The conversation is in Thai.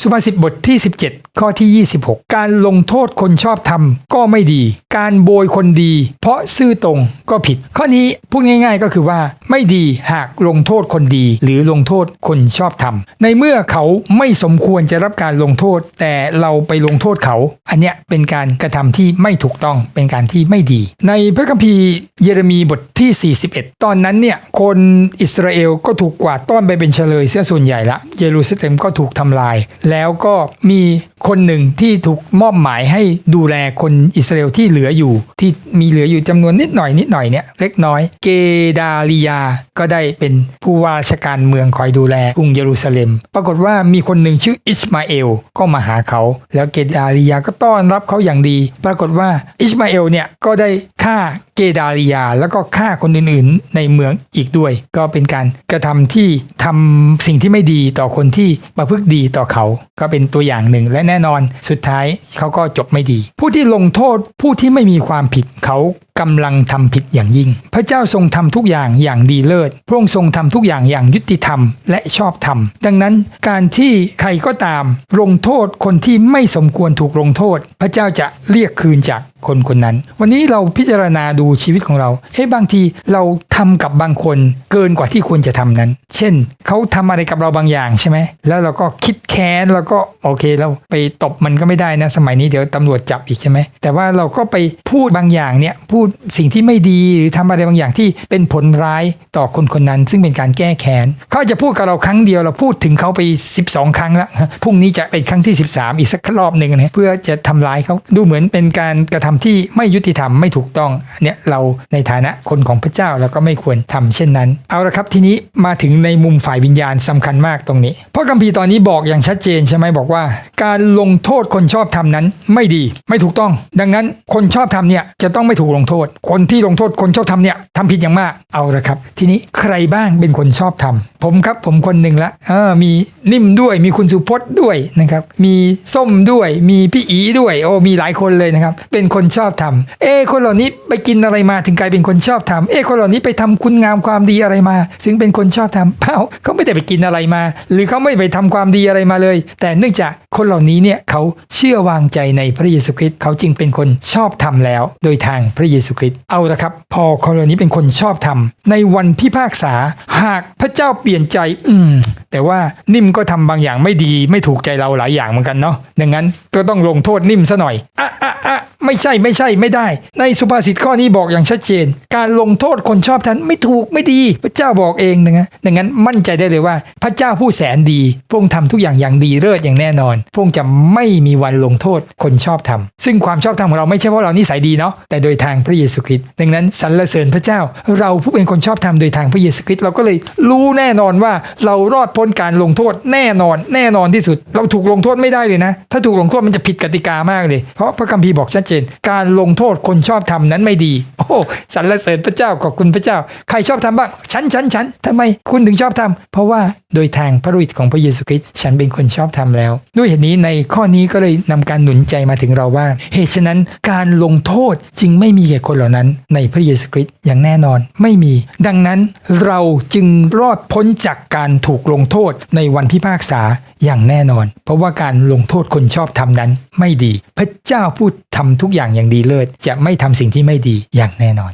สุภาษิตบทที่ 17 ข้อที่ 26 การลงโทษคนชอบธรรมก็ไม่ดี การโบยคนดี เพราะซื่อตรงก็ผิด ข้อนี้พูดง่ายๆก็คือว่า ไม่ดีหากลงโทษคนดี หรือลงโทษคนชอบธรรมในเมื่อเขาไม่สมควรจะรับการลงโทษ แต่เราไปลงโทษเขา อันเนี้ยเป็นการกระทำที่ไม่ถูกต้องเป็นการที่ไม่ดี ในพระคัมภีร์เยเรมีบทที่ 41 ตอนนั้นเนี่ยคนอิสราเอลก็ถูกกวาดต้อนไปเป็นเฉลยเสียส่วนใหญ่ละเยรูซาเล็มก็ถูกทำลายแล้วก็มีคนหนึ่งที่ถูกมอบหมายให้ดูแลคนอิสราเอลที่เหลืออยู่ ที่มีเหลืออยู่จำนวนนิดหน่อยนิดหน่อยเนี่ยเล็กน้อย เกดาลียาก็ได้เป็นผู้ว่าราชการเมืองคอยดูแลกรุงเยรูซาเล็ม ปรากฏว่ามีคนหนึ่งชื่ออิสมาเอลก็มาหาเขา แล้วเกดาลียาก็ต้อนรับเขาอย่างดี ปรากฏว่าอิสมาเอลเนี่ยก็ได้ฆ่าเกดาลียา แล้วก็ฆ่าคนอื่นๆ ในเมืองอีกด้วย ก็เป็นการกระทำที่ทำสิ่งที่ไม่ดีต่อคนที่ประพฤติดีต่อเขา ก็เป็นตัวอย่างหนึ่ง และแน่นอนสุดท้ายเขาก็จบไม่ดี ผู้ที่ลงโทษผู้ที่ไม่มีความผิดเขากำลังทำผิดอย่างยิ่ง พระเจ้าทรงทำทุกอย่างอย่างดีเลิศ พระองค์ทรงทำทุกอย่างอย่างยุติธรรมและชอบธรรม ดังนั้นการที่ใครก็ตาม ลงโทษคนที่ไม่สมควรถูกลงโทษ พระเจ้าจะเรียกคืนจาก คนคนนั้น วันนี้เราพิจารณาดูชีวิตของเราเฮ้ยบางทีเราทำกับบางคนเกินกว่าที่ควรจะทำนั้น เช่นเขาทำอะไรกับเราบางอย่างใช่ไหมแล้วเราก็คิดแค้นแล้วก็โอเคเราไปตบมันก็ไม่ได้นะ สมัยนี้เดี๋ยวตำรวจจับอีกใช่ไหมแต่ว่าเราก็ไปพูดบางอย่างเนี่ยพูดสิ่งที่ไม่ดีหรือทำอะไรบางอย่างที่เป็นผลร้ายต่อคนคนนั้น ซึ่งเป็นการแก้แค้นเขาจะพูดกับเราครั้งเดียวเราพูดถึงเขาไป 12 ครั้งแล้วพรุ่งนี้จะเป็นครั้งที่ 13 อีกสักรอบหนึ่งนะเพื่อจะทำร้ายเขาดูเหมือนเป็นการกระทำที่ไม่ยุติธรรมไม่ถูกต้องเนี่ยเราในฐานะคนของพระเจ้าเราก็ไม่ควรทำเช่นนั้น เอาละครับทีนี้มาถึงในมุมฝ่ายวิญญาณสำคัญมากตรงนี้ เพราะคัมภีร์ตอนนี้บอกอย่างชัดเจนใช่ไหมบอกว่า การลงโทษคนชอบทำนั้นไม่ดีไม่ถูกต้อง ดังนั้นคนชอบทำเนี่ยจะต้องไม่ถูกลงโทษ คนที่ลงโทษคนชอบทำเนี่ยทำผิดอย่างมากเอาละครับ ทีนี้ใครบ้างเป็นคนชอบทำผมครับผมคนหนึ่งละออมีนิ่มด้วยมีคุณสุพจน์ด้วยนะครับมีส้มด้วย มีพี่อีด้วยโอ้มีหลายคนเลยนะครับ เป็นคนนชอบทำเอ คนเหล่านี้ไปกินอะไรมาถึงกลายเป็นคนชอบทำเอ คนเหล่านี้ไปทำคุณงามความดีอะไรมา ถึงเป็นคนชอบทำเปล่าเขาไม่ได้ไปกินอะไรมา หรือเขาไม่ไปทำความดีอะไรมาเลย แต่เนื่องจากคนเหล่านี้เนี่ยเขาเชื่อวางใจในพระเยซูคริสต์เขาจึงเป็นคนชอบทำแล้ว โดยทางพระเยซูคริสต์เอาละครับ พอคนเหล่านี้เป็นคนชอบทำในวันพิพากษาหากพระเจ้าเปลี่ยนใจ อืม แต่ว่านิ่มก็ทำบางอย่างไม่ดี ไม่ถูกใจเราหลายอย่างเหมือนกันเนาะดังนั้นก็ต้องลงโทษนิ่มซะหน่อยอะ ไม่ใช่ไม่ใช่ไม่ได้ ในสุภาษิตข้อนี้บอกอย่างชัดเจน การลงโทษคนชอบทันไม่ถูกไม่ดี พระเจ้าบอกเองนะฮะดังนั้นมั่นใจได้เลยว่า พระเจ้าผู้แสนดีพระองค์ทำทุกอย่างอย่างดีเลิศอย่างแน่นอนพระองค์จะไม่มีวันลงโทษคนชอบทำซึ่งความชอบธรรมของเราไม่ใช่เพราะเรานิสัยดีเนาะแต่โดยทางพระเยซูคริสต์ดังนั้นสรรเสริญพระเจ้า เราผู้เป็นคนชอบธรรมโดยทางพระเยซูคริสต์เราก็เลยรู้แน่นอนว่าเรารอดพ้นการลงโทษแน่นอน แน่นอนที่สุด เราถูกลงโทษไม่ได้เลยนะ ถ้าถูกลงโทษมันจะผิดกติกามากเลย เพราะพระคัมภีร์บอกชัดเจนการลงโทษคนชอบทำนั้นไม่ดี โอ้สรรเสริญพระเจ้าขอบคุณพระเจ้า ใครชอบทำบ้างฉันฉันฉันทำไมคุณถึงชอบทำเพราะว่าโดยทางพระฤทธิ์ของพระเยซูคริสต์ฉันเป็นคนชอบทำแล้ว ด้วยเหตุนี้ในข้อนี้ก็เลยนำการหนุนใจมาถึงเราว่า เหตุฉะนั้นการลงโทษจึงไม่มีแก่คนเหล่านั้น ในพระเยซูคริสต์อย่างแน่นอนไม่มี ดังนั้นเราจึงรอดพ้นจากการถูกลงโทษในวันพิพากษา อย่างแน่นอน เพราะว่าการลงโทษคนชอบทำนั้นไม่ดี พระเจ้าพูดทำทุกอย่างอย่างดีเลิศจะไม่ทำสิ่งที่ไม่ดีอย่างแน่นอน